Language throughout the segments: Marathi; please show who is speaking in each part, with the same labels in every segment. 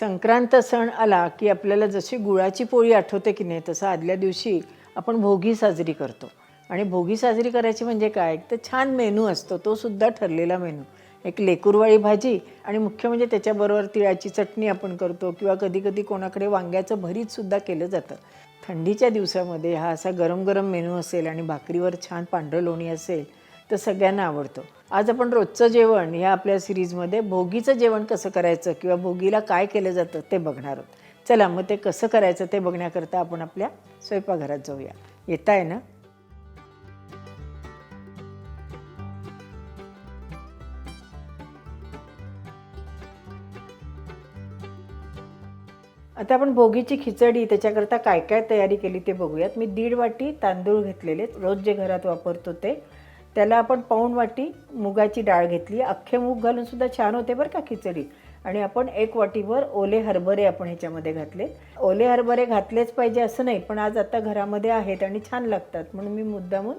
Speaker 1: संक्रांत सण आला की आपल्याला जशी गुळाची पोळी आठवते की नाही तसं आदल्या दिवशी आपण भोगी साजरी करतो. आणि भोगी साजरी करायची म्हणजे काय? तर छान मेनू असतो तो सुद्धा ठरलेला मेनू. एक लेकुरवाळी भाजी आणि मुख्य म्हणजे त्याच्याबरोबर तिळाची चटणी आपण करतो किंवा कधी कधी कोणाकडे वांग्याचं भरीतसुद्धा केलं जातं. थंडीच्या दिवसामध्ये हा असा गरम गरम मेनू असेल आणि भाकरीवर छान पांढरं लोणी असेल तर सगळ्यांना आवडतो. आज आपण रोजचं जेवण ह्या आपल्या सिरीजमध्ये भोगीचं जेवण कसं करायचं किंवा भोगीला काय केलं जातं ते बघणार आहोत. चला मग ते कसं करायचं ते बघण्याकरता आपण आपल्या स्वयंपाकघरात जाऊया. येत आहे ना? आता आपण भोगीची खिचडी त्याच्याकरता काय काय तयारी केली ते बघूयात. मी दीड वाटी तांदूळ घेतलेले. रोज जे घरात वापरतो ते त्याला आपण पाऊण वाटी मुगाची डाळ घेतली. अख्खे मूग घालून सुद्धा छान होते बरं का खिचडी. आणि आपण एक वाटीभर ओले हरभरे आपण ह्याच्यामध्ये घातले ओले हरभरे घातलेच पाहिजे असं नाही पण आज आता घरामध्ये आहेत आणि छान लागतात. म्हणून मी मुद्दामून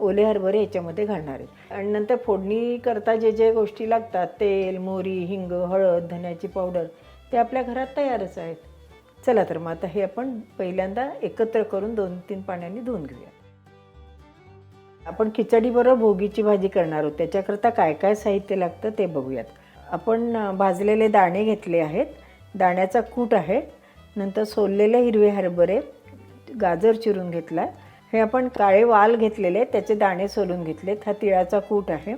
Speaker 1: ओले हरभरे याच्यामध्ये घालणार आहे. आणि नंतर फोडणी करता जे जे गोष्टी लागतात तेल मोहरी हिंग हळद धन्याची पावडर ते आपल्या घरात तयारच आहेत. चला तर मग आता हे आपण पहिल्यांदा एकत्र करून दोन तीन पाण्याने धुवून घेऊया. आपण खिचडीबरोबर भोगीची भाजी करणार आहोत. त्याच्याकरता काय काय साहित्य लागतं ते बघूयात. आपण भाजलेले दाणे घेतले आहेत. दाण्याचा कूट आहे. नंतर सोललेले हिरवे हरभरे गाजर चिरून घेतला हे आपण काळे वाल घेतलेले त्याचे दाणे सोलून घेतलेत. हा तिळाचा कूट आहे.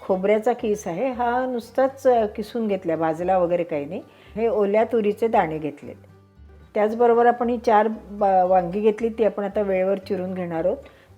Speaker 1: खोबऱ्याचा किस आहे. हा नुसताच किसून घेतला भाजला वगैरे काही नाही. हे ओल्या तुरीचे दाणे घेतलेत. त्याचबरोबर आपण ही चार बा वांगी घेतली. ती आपण आता वेळेवर चिरून घेणार आहोत.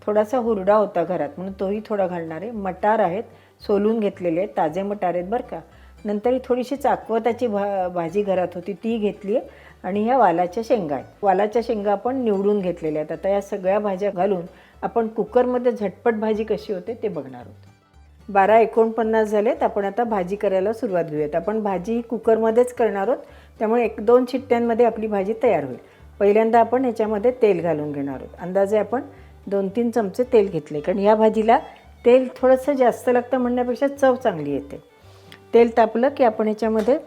Speaker 1: थोडासा हुरडा होता घरात म्हणून तोही थोडा घालणार आहे. मटार आहेत सोलून घेतलेले आहेत ताजे मटार आहेत बरं का. नंतर ही थोडीशी चाकवताची भा भाजी घरात होती ती घेतली आहे. आणि ह्या वालाच्या शेंगा आहेत. वालाच्या शेंगा आपण निवडून घेतलेल्या आहेत. आता या सगळ्या भाज्या घालून आपण कुकरमध्ये झटपट भाजी कशी होते ते बघणार आहोत. बारा एकोणपन्नास झालेत आपण आता भाजी करायला सुरुवात घेऊयात. आपण भाजी ही कुकरमध्येच करणार आहोत त्यामुळे एक दोन शिट्ट्यांमध्ये आपली भाजी तयार होईल. पहिल्यांदा आपण ह्याच्यामध्ये तेल घालून घेणार आहोत. अंदाजे आपण दोन तीन चमचे तेल घेतले. कारण ह्या भाजीला तेल थोडंसं जास्त लागतं म्हणण्यापेक्षा चव चांगली येते. तेल तापलं की आपण ह्याच्यामध्ये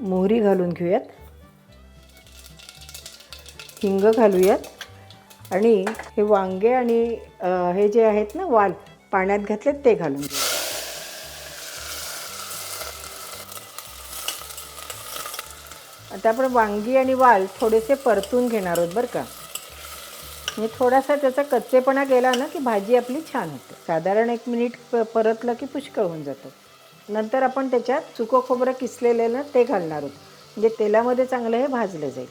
Speaker 1: मोहरी घालून घेऊयात. हिंग घालूयात. आणि हे वांगे आणि हे जे आहेत ना वाल पाण्यात घातलेत ते घालून घेऊ आता आपण वांगी आणि वाल थोडेसे परतून घेणार आहोत बरं का? म्हणजे थोडासा त्याचा कच्चेपणा गेला ना की भाजी आपली छान होते. साधारण एक मिनिट प परतलं की पुष्कळ होऊन जातं. नंतर आपण त्याच्यात चुको खोबरं किसलेलं ना ते घालणार आहोत म्हणजे तेलामध्ये चांगलं हे भाजलं जाईल.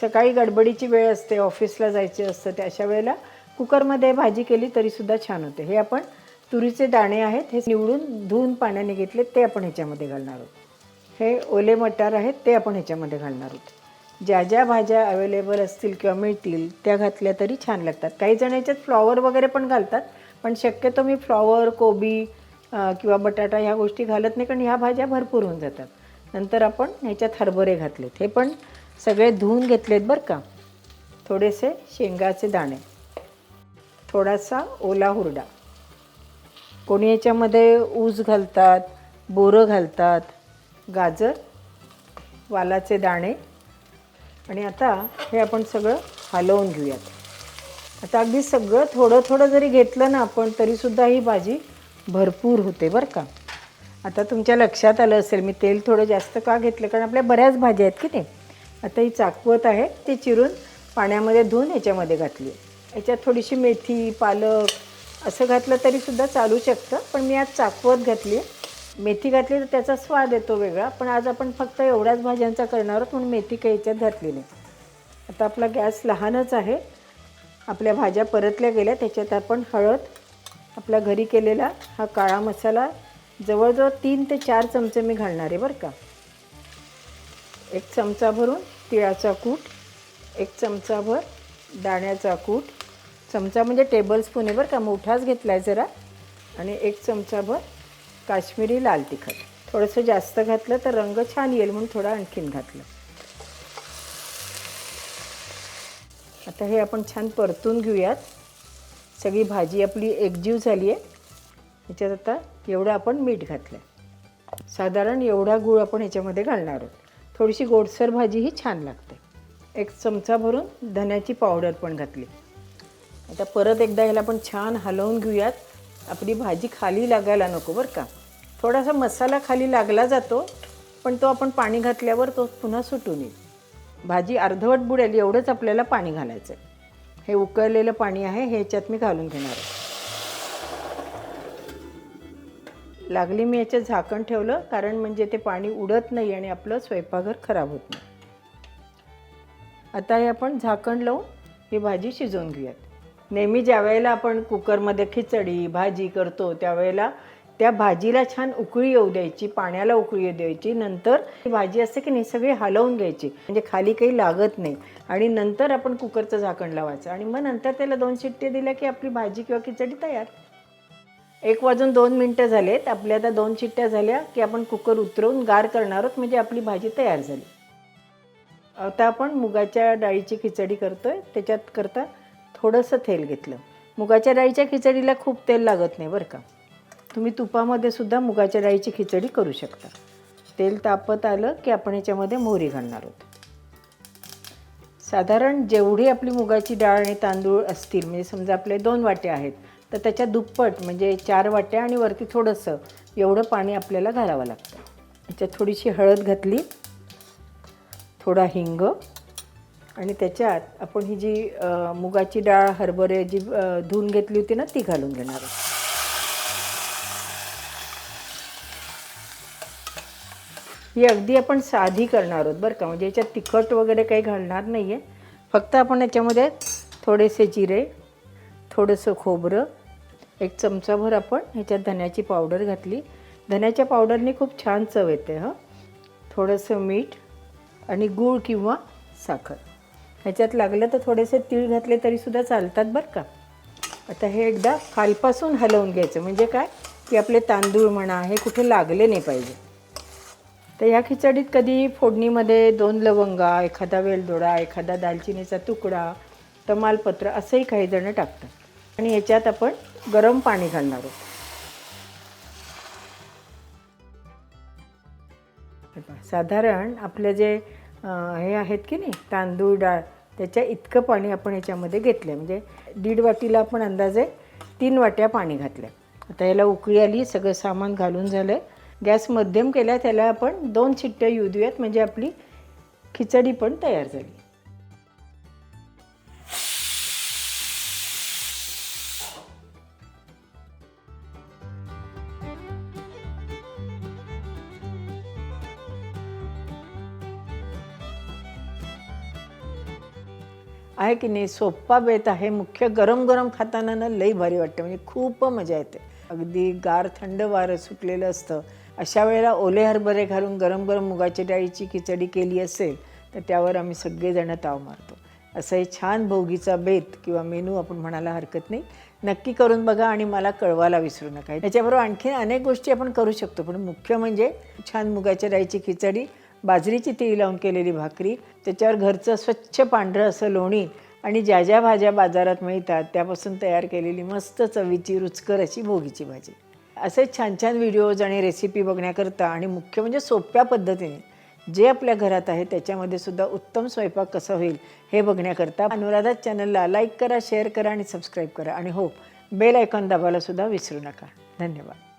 Speaker 1: सकाळी गडबडीची वेळ असते ऑफिसला जायचे असतं त्या अशा वेळेला कुकरमध्ये भाजी केली तरीसुद्धा छान होते. हे आपण तुरीचे दाणे आहेत हे निवडून धुवून पाण्याने घेतले ते आपण ह्याच्यामध्ये घालणार आहोत. हे ओले मटार आहेत ते आपण ह्याच्यामध्ये घालणार आहोत. ज्या ज्या भाज्या अवेलेबल असतील किंवा मिळतील त्या घातल्या तरी छान लागतात. काही जण याच्यात फ्लॉवर वगैरे पण घालतात पण शक्यतो मी फ्लॉवर कोबी किंवा बटाटा ह्या गोष्टी घालत नाही कारण ह्या भाज्या भरपूर होऊन जातात. नंतर आपण ह्याच्यात हरभरे घातलेत. हे पण सगळे धुवून घेतलेत बरं का. थोडेसे शेंगाचे दाणे. थोडासा ओला हुरडा. कोणी याच्यामध्ये ऊस घालतात बोरं घालतात गाजर वालाचे दाणे आणि आता हे आपण सगळं हलवून घेऊयात. आता अगदी सगळं थोडं थोडं जरी घेतलं ना आपण तरीसुद्धा ही भाजी भरपूर होते बरं का. आता तुमच्या लक्षात आलं असेल मी तेल थोडं जास्त का घेतलं? कारण आपल्या बऱ्याच भाज्या आहेत की नाही? आता ही चाकवत आहे ती चिरून पाण्यामध्ये धुवून याच्यामध्ये घातली याच्यात थोडीशी मेथी पालक असं घातलं तरीसुद्धा चालू शकतं पण मी आज चाकवत घातली आहे. मेथी घातली तर त्याचा स्वाद येतो वेगळा पण आज आपण फक्त एवढ्याच भाज्यांचा करणार आहोत म्हणून मेथी काही याच्यात घातली नाही. आता आपला गॅस लहानच आहे. आपल्या भाज्या परतल्या गेल्या त्याच्यात आपण हळद आपल्या घरी केलेला हा काळा मसाला जवळजवळ तीन ते चार चमचे मी घालणार आहे बरं का. एक चमचा भरून तिळाचा कूट एक चमचाभर दाण्याचा कूट चमचा म्हणजे टेबलस्पून आहे बरं का मोठाच घेतला आहे जरा आणि एक चमचाभर काश्मीरी लाल तिखट. थोडंसं जास्त घातलं तर रंग छान येईल म्हणून थोडं आणखीन घातलं. आता हे आपण छान परतून घेऊयात. सगळी भाजी आपली एकजीव झाली आहे ह्याच्यात आता एवढं आपण मीठ घातलं साधारण एवढा गूळ आपण ह्याच्यामध्ये घालणार आहोत. थोडीशी गोडसर भाजी ही छान लागते. एक चमचा भरून धन्याची पावडर पण घातली. आता परत एकदा ह्याला आपण छान हलवून घेऊयात. आपली भाजी खाली लागायला नको बरं का. थोडासा मसाला खाली लागला जातो पण तो आपण पाणी घातल्यावर तो पुन्हा सुटून येईल. भाजी अर्धवट बुडेल एवढंच आपल्याला पाणी घालायचं आहे हे उकळलेलं पाणी आहे हे ह्याच्यात मी घालून घेणार आहे. लागली मी याच्यात झाकण ठेवलं कारण म्हणजे ते पाणी उडत नाही आणि आपलं स्वयंपाकघर खराब होत नाही. आता हे आपण झाकण लावून ही भाजी शिजवून घेऊयात. नेहमी ज्या वेळेला आपण कुकरमध्ये खिचडी भाजी करतो त्यावेळेला त्या भाजीला छान उकळी येऊ द्यायची पाण्याला उकळी येऊ द्यायची. नंतर भाजी असते की नाही सगळी हलवून घ्यायची. म्हणजे खाली काही लागत नाही. आणि नंतर आपण कुकरचं झाकण लावायचं. आणि मग नंतर त्याला दोन शिट्टे दिल्या की आपली भाजी किंवा खिचडी तयार. एक वाजून दोन मिनटं झालेत. आपल्या आता दोन शिट्ट्या झाल्या की आपण कुकर उतरवून गार करणार आहोत. म्हणजे आपली भाजी तयार झाली. आता आपण मुगाच्या डाळीची खिचडी करतोय. त्याच्यात करता थोडंसं तेल घेतलं. मुगाच्या डाळीच्या खिचडीला खूप तेल लागत नाही बरं का. तुम्ही तुपामध्ये सुद्धा मुगाच्या डाळीची खिचडी करू शकता. तेल तापत आलं की आपण याच्यामध्ये मोहरी घालणार आहोत. साधारण जेवढी आपली मुगाची डाळ आणि तांदूळ असतील म्हणजे समजा आपले दोन वाट्या आहेत तर त्याच्या दुप्पट म्हणजे चार वाट्या आणि वरती थोडंसं एवढं पाणी आपल्याला घालावं लागतं. याच्यात थोडीशी हळद घातली थोडा हिंग आणि त्याच्यात आपण ही जी मुगाची डाळ हरभरे जी धुवून घेतली होती ना ती घालून घेणार आहोत. ही अगदी आपण साधी करणार आहोत बरं का. म्हणजे याच्यात तिखट वगैरे काही घालणार नाही आहे फक्त आपण याच्यामध्ये थोडेसे जिरे थोडंसं खोबरं एक चमचाभर आपण ह्याच्यात धन्याची पावडर घातली. धन्याच्या पावडरने खूप छान चव येते हं. थोडंसं मीठ आणि गूळ किंवा साखर. ह्याच्यात लागलं तर थोडेसे तीळ घातले तरीसुद्धा चालतात बरं का. आता हे एकदा खालपासून हलवून घ्यायचं. म्हणजे काय? की आपले तांदूळ म्हणा हे कुठे लागले नाही पाहिजे. तर ह्या खिचडीत कधी फोडणीमध्ये दोन लवंगा एखादा वेलदोडा एखादा दालचिनीचा तुकडा तमालपत्र असंही काही जणं टाकतात. आणि याच्यात आपण गरम पाणी घालणार आहोत. साधारण आपलं जे हे आहेत की नाही? तांदूळ डाळ. त्याच्या इतकं पाणी आपण याच्यामध्ये घेतलं म्हणजे दीड वाटीला आपण अंदाजे तीन वाट्या पाणी घातलं आता याला उकळी आली सगळं सामान घालून झालं गॅस मध्यम केला त्याला आपण दोन शिट्ट्या येऊ देऊयात. म्हणजे आपली खिचडी पण तयार झाली. आहे की नाही सोप्पा बेत आहे. मुख्य गरम गरम खाताना ना लई भारी वाटतं. म्हणजे खूप मजा येते. अगदी गार थंड वारं सुटलेलं असतं. अशा वेळेला ओले हरभरे घालून गरम गरम मुगाची डाळीची खिचडी केली असेल तर त्यावर आम्ही सगळेजणं ताव मारतो. असं हे छान भोगीचा बेत किंवा मेनू आपण म्हणायला हरकत नाही. नक्की करून बघा आणि मला कळवायला विसरू नका. त्याच्याबरोबर आणखी अनेक गोष्टी आपण करू शकतो. पण मुख्य म्हणजे छान मुगाच्या डाळीची खिचडी बाजरीची ती लावून केलेली भाकरी त्याच्यावर घरचं स्वच्छ पांढरं असं लोणी आणि ज्या ज्या भाज्या बाजारात मिळतात त्यापासून तयार केलेली मस्त चवीची रुचकर अशी भोगीची भाजी. असे छान छान व्हिडिओज आणि रेसिपी बघण्याकरता आणि मुख्य म्हणजे सोप्या पद्धतीने जे आपल्या घरात आहे त्याच्यामध्ये सुद्धा उत्तम स्वयंपाक कसा होईल हे बघण्याकरता अनुराधा चॅनलला लाईक करा शेअर करा आणि सबस्क्राईब करा. आणि हो बेल आयकॉन दाबायला सुद्धा विसरू नका. धन्यवाद.